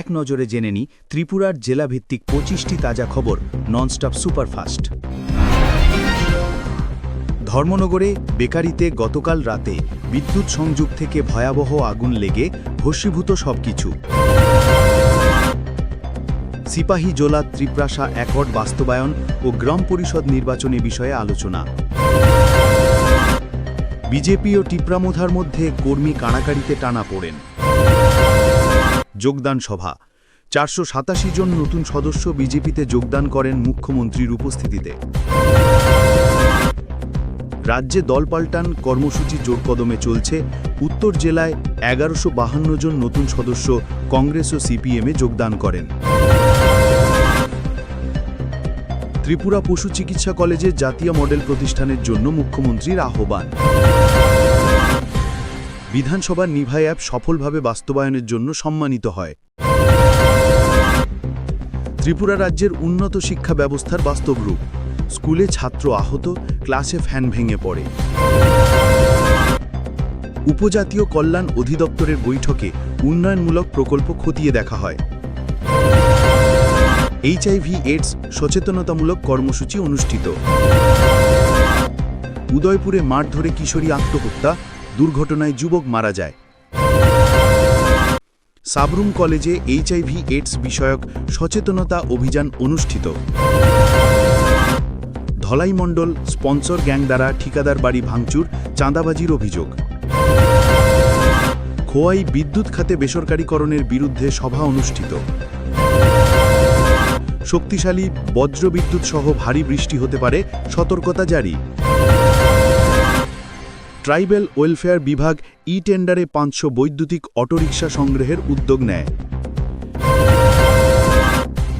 এক নজরে জেনে নিই ত্রিপুরার জেলাভিত্তিক পঁচিশটি তাজা খবর ননস্টপ সুপারফাস্ট। ধর্মনগরে বেকারিতে গতকাল রাতে বিদ্যুৎ সংযোগ থেকে ভয়াবহ আগুন লেগে ভস্মীভূত সবকিছু। সিপাহী জোলা ত্রিপ্রাসা অ্যাকর্ড বাস্তবায়ন ও গ্রাম পরিষদ নির্বাচনী বিষয়ে আলোচনা। বিজেপি ও টিপ্রামোধার মধ্যে কর্মী কাড়াকাড়িতে টানা পড়েন। যোগদান সভা। চারশো সাতাশি জন নতুন সদস্য বিজেপিতে যোগদান করেন মুখ্যমন্ত্রীর উপস্থিতিতে। রাজ্যে দল পাল্টান কর্মসূচি জোরকদমে চলছে। উত্তর জেলায় এগারোশো জন নতুন সদস্য কংগ্রেস ও সিপিএমে যোগদান করেন। ত্রিপুরা পশু চিকিৎসা কলেজে জাতীয় মডেল প্রতিষ্ঠানের জন্য মুখ্যমন্ত্রীর আহ্বান। বিধানসভার নিভাই অ্যাপ সফলভাবে বাস্তবায়নের জন্য সম্মানিত হয়। ত্রিপুরা রাজ্যের উন্নত শিক্ষা ব্যবস্থার বাস্তব রূপ। স্কুলে ছাত্র আহত, ক্লাসে ফ্যান ভেঙে পড়ে। উপজাতীয় কল্যাণ অধিদপ্তরের বৈঠকে উন্নয়নমূলক প্রকল্প খতিয়ে দেখা হয়। এইচআইভি এইডস সচেতনতামূলক কর্মসূচি অনুষ্ঠিত। উদয়পুরে মাঠ ধরে কিশোরী আত্মহত্যা দুর্ঘটনায় যুবক মারা যায়। সাবরুম কলেজে এইচআইভি এইডস বিষয়ক সচেতনতা অভিযান অনুষ্ঠিত। ধলাই মণ্ডল স্পন্সর গ্যাং দ্বারা ঠিকাদার বাড়ি ভাঙচুর, চাঁদাবাজির অভিযোগ। খোয়াই বিদ্যুৎ খাতে বেসরকারীকরণের বিরুদ্ধে সভা অনুষ্ঠিত। শক্তিশালী বজ্রবিদ্যুৎ সহ ভারী বৃষ্টি হতে পারে সতর্কতা জারি। ট্রাইবেল ওয়েলফেয়ার বিভাগ ই টেন্ডারে পাঁচশো বৈদ্যুতিক অটোরিকশা সংগ্রহের উদ্যোগ নেয়।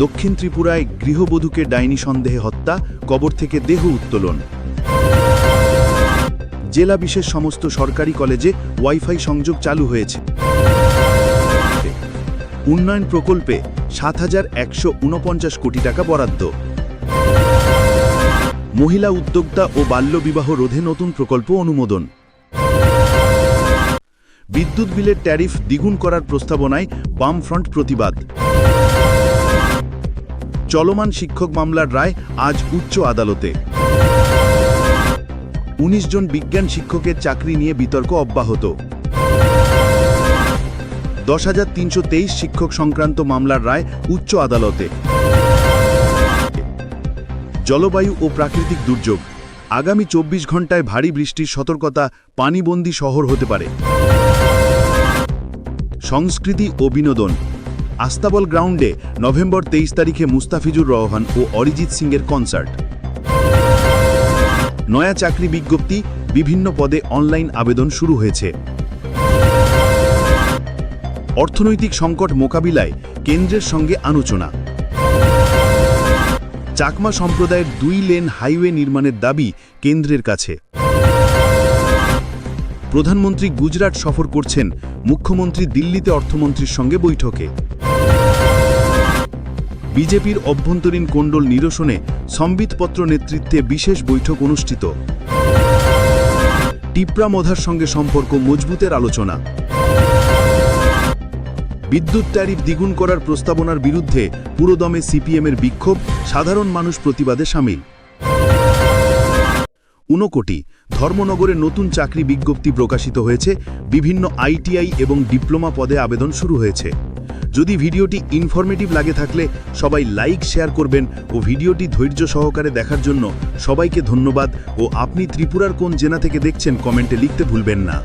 দক্ষিণ ত্রিপুরায় গৃহবধূকে ডাইনি সন্দেহে হত্যা, কবর থেকে দেহ উত্তোলন। জেলা বিশেষ সমস্ত সরকারি কলেজে ওয়াইফাই সংযোগ চালু হয়েছে। উন্নয়ন প্রকল্পে সাত হাজার একশো উনপঞ্চাশ কোটি টাকা বরাদ্দ। মহিলা উদ্যোক্তা ও বাল্যবিবাহ রোধে নতুন প্রকল্প অনুমোদন। বিদ্যুৎ বিলের ট্যারিফ দ্বিগুণ করার প্রস্তাবনায় বামফ্রন্ট প্রতিবাদ। চলমান শিক্ষক মামলার রায় আজ উচ্চ আদালতে। ১৯ জন বিজ্ঞান শিক্ষকের চাকরি নিয়ে বিতর্ক অব্যাহত। দশ শিক্ষক সংক্রান্ত মামলার রায় উচ্চ আদালতে। জলবায়ু ও প্রাকৃতিক দুর্যোগ। আগামী চব্বিশ ঘন্টায় ভারী বৃষ্টির সতর্কতা পানিবন্দী শহর হতে পারে। সংস্কৃতি ও বিনোদন। আস্তাবল গ্রাউন্ডে নভেম্বর তেইশ তারিখে মুস্তাফিজুর রহমান ও অরিজিৎ সিংয়ের কনসার্ট। নয়া চাকরি বিজ্ঞপ্তি, বিভিন্ন পদে অনলাইন আবেদন শুরু হয়েছে। অর্থনৈতিক সংকট মোকাবিলায় কেন্দ্রের সঙ্গে আলোচনা। চাকমা সম্প্রদায়ের দুই লেন হাইওয়ে নির্মাণের দাবি কেন্দ্রের কাছে। প্রধানমন্ত্রী গুজরাট সফর করছেন মুখ্যমন্ত্রী দিল্লিতে অর্থমন্ত্রীর সঙ্গে বৈঠকে। বিজেপির অভ্যন্তরীণ কোণ্ডল নিরসনে সম্বিতপত্র নেতৃত্বে বিশেষ বৈঠক অনুষ্ঠিত। টিপ্রা মধার সঙ্গে সম্পর্ক মজবুতের আলোচনা। বিদ্যুৎ ট্যারিফ দ্বিগুণ করার প্রস্তাবনার বিরুদ্ধে পুরোদমে সিপিএমের বিক্ষোভ, সাধারণ মানুষ প্রতিবাদে সামিল। ঊনকোটি, ধর্মনগরে নতুন চাকরি বিজ্ঞপ্তি প্রকাশিত হয়েছে, বিভিন্ন আইটিআই এবং ডিপ্লোমা পদে আবেদন শুরু হয়েছে। যদি ভিডিওটি ইনফরমেটিভ লাগে থাকলে সবাই লাইক শেয়ার করবেন ও ভিডিওটি ধৈর্য সহকারে দেখার জন্য সবাইকে ধন্যবাদ ও আপনি ত্রিপুরার কোন জেলা থেকে দেখছেন কমেন্টে লিখতে ভুলবেন না।